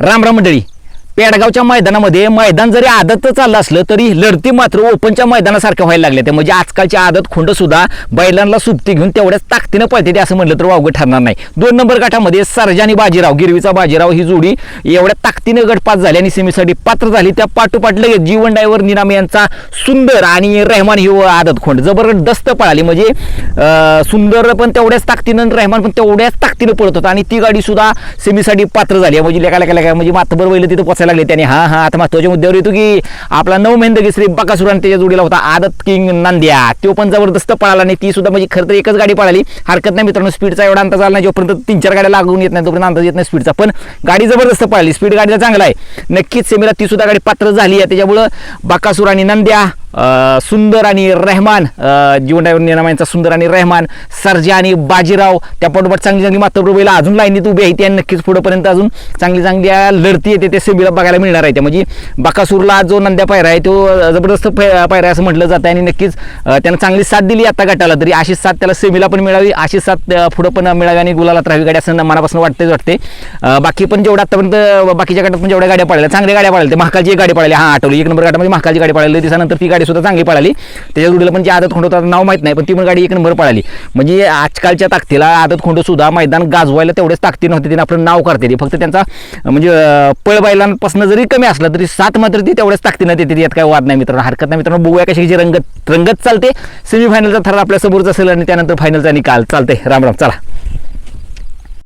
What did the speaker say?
राम राम मंडळी. पेडगावच्या मैदानामध्ये मैदान जरी आदत चाललं असलं तरी लढती मात्र ओपनच्या मैदानासारख्या व्हायला लागल्या त्या म्हणजे आजकालची आदत खुंड सुद्धा बैलांना सुप्ती घेऊन तेवढ्याच ताकदीनं पळते ते असं म्हटलं तर वावगं ठरणार नाही. दोन नंबर गटामध्ये सरजा आणि बाजीराव गिरवीचा बाजीराव ही जोडी एवढ्या ताकदीनं गटपात झाली आणि सेमीसाठी पात्र झाली. त्या पाठोपाठ लगेच जीवन डायव्हर निनाम यांचा सुंदर आणि रेहमान ही आदत खोंड. जबरदस्त पळाली. म्हणजे सुंदर पण तेवढ्याच ताकदीनं रहमान रेहमान पण तेवढ्याच ताकदीनं पळत होता आणि ती गाडी सुद्धा सेमीसाठी पात्र झाली. म्हणजे लेखा लेखा लेखा म्हणजे मातबर बैल तिथं पोचायला लागले. त्याने हा हा आता महत्त्वाच्या मुद्द्यावर येतो की आपला नऊ मेहंदगी श्री बकासुरान आणि त्याच्या जोडीला होता आदत किंग नांद्या. तो पण जबरदस्त पळाला आणि ती सुद्धा म्हणजे खरं तर एकच गाडी पळाली. हरकत नाही मित्रांनो स्पीडचा एवढा अंदाज आला नाही. जोपर्यंत तीन चार गाड्या लागून येत नाही तोपर्यंत अंदाज येत नाही स्पीडचा. पण गाडी जबरदस्त पळाली. स्पीड गाडीचा चांगला आहे. नक्कीच सेमीला ती सुद्धा गाडी पात्र झाली आहे. त्याच्यामुळं बकासूर आणि नंद्या सुंदर आणि रेहमान अं, जीवन ड्रायव्हर निनामांचा सुंदर आणि रेहमान सर्जा आणि बाजीराव त्या पाठोपाठ चांगली चांगली मातृभूमीला अजून लाईनीत उभी आहे ती आणि नक्कीच पुढंपर्यंत अजून चांगली चांगल्या लढती येते ते सेबीला बघायला मिळणार आहे. त्या म्हणजे बाकासूरला जो नंद्या पायरा आहे तो जबरदस्त पायरा असं म्हटलं जातं आणि नक्कीच अं, त्यानं चांगली साथ दिली आता गटाला तरी. अशी साथ त्याला सेमीला पण मिळावी अशी साथ पुढं पण मिळावी आणि गुलालात राहावी गाडी असं मनापासून वाटतेच वाटते बाकी पण जेवढं आतापर्यंत बाकीच्या गटात पण जेवढ्या गाड्या पाळल्या चांगल्या गाड्या पळाल्या महाकालची एक गाडी पळाली. हा आठवली. एक नंबर गटामध्ये महाकालची गाडी पळाली. त्याच्यानंतर ती गाडी सुद्धा चांगली पळाली. त्याच्या जोडीला पण जी आदत खोंड नाव माहीत नाही पण ती पण गाडी एक नंबर पळाली. म्हणजे आजकालच्या ताकदीला आदत खोंड सुद्धा मैदान गाजवायला तेवढेच ताकदी नव्हते तिने आपलं नाव करते. ती. फक्त त्यांचा म्हणजे अं, पळ बैलांपासून जरी कमी असला तरी सात मात्र ती तेवढ्याच ताकदीनं देते यात काय वाद नाही मित्रांनो. हरकत नाही मित्रांनो. बघूया कशी जी रंगत रंगत चालते. सेमीफायनलचा थर आपल्या समोरच असेल आणि त्यानंतर फायनलचा निकाल. चालते राम राम. चला.